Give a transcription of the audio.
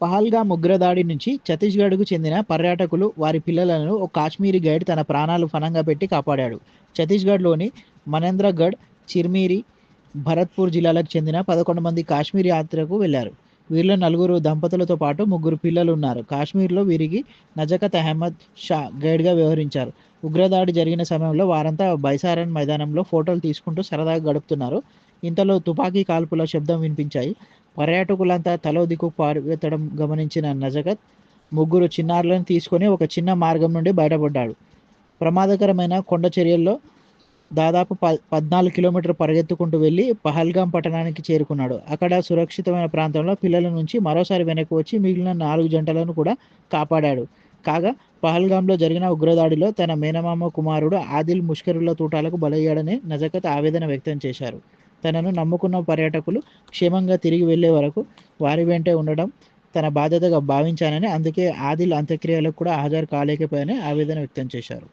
పహల్గా ఉగ్రదాడి నుంచి ఛత్తీస్గఢ్కు చెందిన పర్యాటకులు వారి పిల్లలను ఒక కాశ్మీరీ గైడ్ తన ప్రాణాలు ఫణంగా పెట్టి కాపాడాడు. ఛత్తీస్గఢ్లోని మనేంద్రగఢ్ చిర్మీరి భరత్పూర్ జిల్లాలకు చెందిన పదకొండు మంది కాశ్మీర్ యాత్రకు వెళ్ళారు వీరిలో నలుగురు దంపతులతో పాటు ముగ్గురు పిల్లలు ఉన్నారు కాశ్మీర్లో వీరికి నజకత్ అహ్మద్ షా గైడ్గా వ్యవహరించారు. ఉగ్రదాడి జరిగిన సమయంలో వారంతా బైసారన్ మైదానంలో ఫోటోలు తీసుకుంటూ సరదాగా గడుపుతున్నారు. ఇంతలో తుపాకీ కాల్పుల శబ్దం వినిపించాయి. పర్యాటకులంతా తలో దిక్కు పారిపెత్తడం గమనించిన నజకత్ ముగ్గురు చిన్నారులను తీసుకొని ఒక చిన్న మార్గం నుండి బయటపడ్డాడు. ప్రమాదకరమైన కొండ చర్యల్లో దాదాపు ప పద్నాలుగు కిలోమీటర్ పరిగెత్తుకుంటూ వెళ్ళి పహల్గాం పట్టణానికి చేరుకున్నాడు. అక్కడ సురక్షితమైన ప్రాంతంలో పిల్లల నుంచి మరోసారి వెనక్కి వచ్చి మిగిలిన నాలుగు జంటలను కూడా కాపాడాడు. కాగా పహల్గాంలో జరిగిన ఉగ్రదాడిలో తన మేనమామ కుమారుడు ఆదిల్ ముష్కరుల తూటాలకు బలయ్యాడని నజకత్ ఆవేదన వ్యక్తం చేశారు. తనను నమ్ముకున్న పర్యాటకులు క్షేమంగా తిరిగి వెళ్ళే వరకు వారి వెంటే ఉండడం తన బాధ్యతగా భావించానని అందుకే ఆదిల్ అంత్యక్రియలకు కూడా హాజరు కాలేకపోయానని ఆవేదన వ్యక్తం చేశారు.